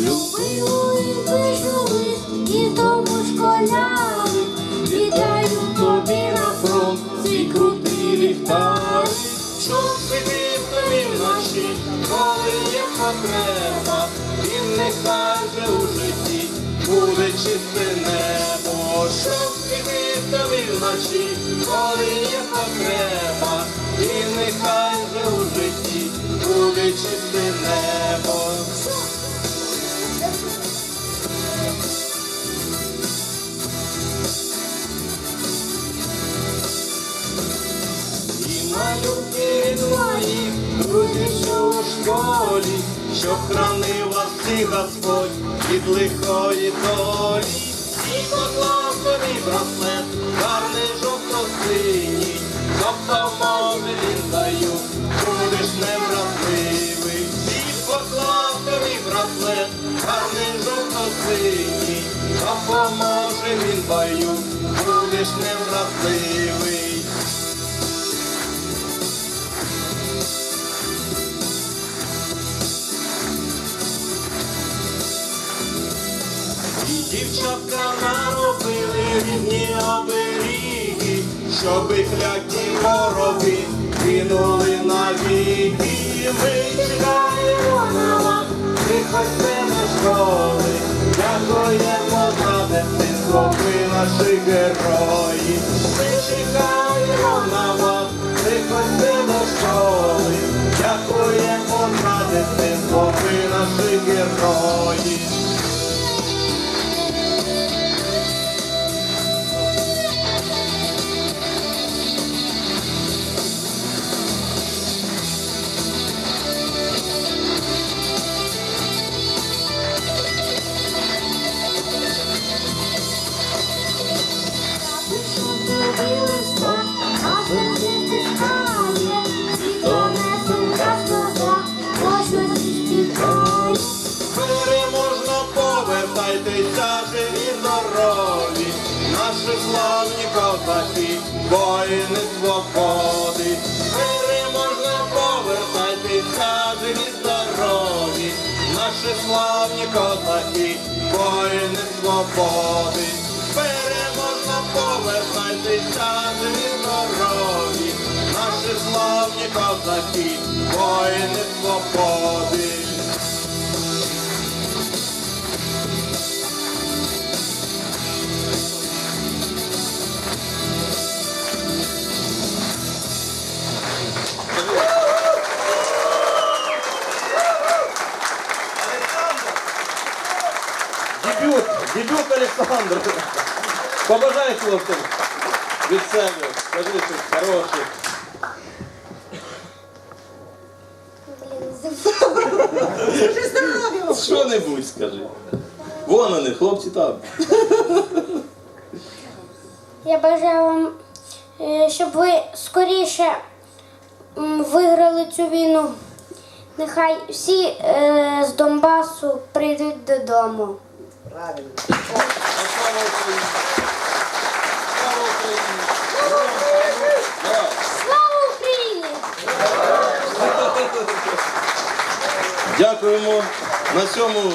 Любила вижили, і тому школяри, віддаю тобі на фронт свій крутий ліхтар. Щоб тобі тобі вночі, коли є потреба, і нехай же у житті буде чисте небо. Щоб тобі тобі вночі, коли є потреба, і нехай же у житті буде чисте небо. Друзі, у школі, щоб хранив вас всіх Господь від лихої долі. І поклав тобі браслет, гарний жовто-синій, допомоги він даю, будеш невразливий. І поклав тобі браслет, гарний жовто-синій, допоможе він бою, будеш невразливий. Дівчатка наробили різні оберіги, щоби кляті вороги кинули навіки. Ми чекаємо на вас, приходьте на школи, дякуємо за дитинство, ви наші герої. Ми чекаємо на вас, приходьте до школи, дякуємо за дитинство, ви наші герої. Живі здорові, наші славні козаки, воїни свободи. Переможно повертайтеся живі здорові, наші славні козаки, воїни свободи. Переможно повертайтеся живі здорові, наші славні козаки, воїни свободи. Дебют, дебют Олександр. Побажай хлопцям від себе. Скажи щось хороше. Скажи здоров'я! Що-небудь скажи. Вон вони, хлопці там. Я бажаю вам, е, щоб ви скоріше виграли цю війну. Нехай всі е, з Донбасу прийдуть додому. Правильно. Слава Україні! Слава Україні! Слава Україні! Дякуємо. На цьому